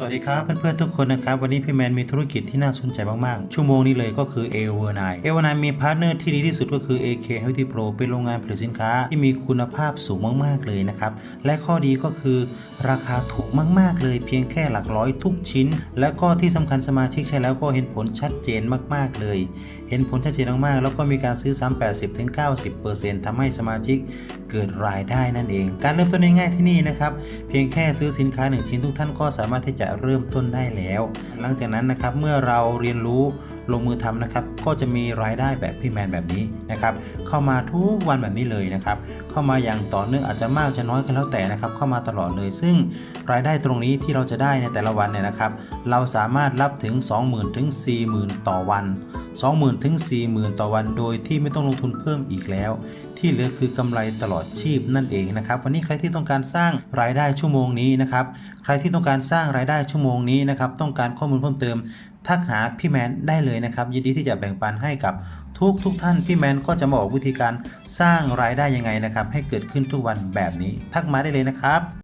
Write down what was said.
สวัสดีครับเพื่อนๆทุกคนนะครับ วันนี้พี่แมนมีธุรกิจที่น่าสนใจมากๆ ชั่วโมงนี้เลยก็คือ a อ n i a อ n i มีพาร์ทเนอร์ที่ดีที่สุดก็คือ AK Healthy Pro เป็นโรงงานผลิตสินค้าที่มีคุณภาพสูงมากๆเลยนะครับ และข้อดีก็คือราคาถูกมากๆเลย เพียงแค่หลักร้อยทุกชิ้น และก็ที่สำคัญสมาชิกใช้แล้วก็เห็นผลชัดเจนมากๆเลย เห็นผลชัดเจนมากๆ แล้วก็มีการซื้อซ้ำ80-90%ทำให้สมาชิกเกิดรายได้นั่นเอง การเริ่มต้นง่ายๆที่นี่นะครับ เพียงแค่ซื้อสินค้า 1 ชิ้นทุกท่านก็สามารถที่จะเริ่มต้นได้แล้ว หลังจากนั้นนะครับเมื่อเราเรียนรู้ลงมือทำนะครับ ก็จะมีรายได้แบบพี่แมนแบบนี้นะครับ เข้ามาทุกวันแบบนี้เลยนะครับ เข้ามาอย่างต่อเนื่องอาจจะมากจะน้อยก็แล้วแต่นะครับ เข้ามาตลอดเลย ซึ่งรายได้ตรงนี้ที่เราจะได้ในแต่ละวันเนี่ยนะครับ เราสามารถรับถึง 20,000 ถึง 40,000 ต่อวัน 20,000ถึง40,000 ต่อวันโดยที่ไม่ต้องลงทุนเพิ่มอีกแล้ว ที่เหลือคือกำไรตลอดชีพนั่นเองนะครับวันนี้ใครที่ต้องการสร้างรายได้ชั่วโมงนี้นะครับใครที่ต้องการสร้างรายได้ชั่วโมงนี้นะครับต้องการข้อมูลเพิ่มเติมทักหาพี่แมนได้เลยนะครับ ยินดีที่จะแบ่งปันให้กับทุกทุกท่านพี่แมนก็จะมาบอกวิธีการสร้างรายได้ยังไงนะครับ ให้เกิดขึ้นทุกวันแบบนี้ทักมาได้เลยนะครับ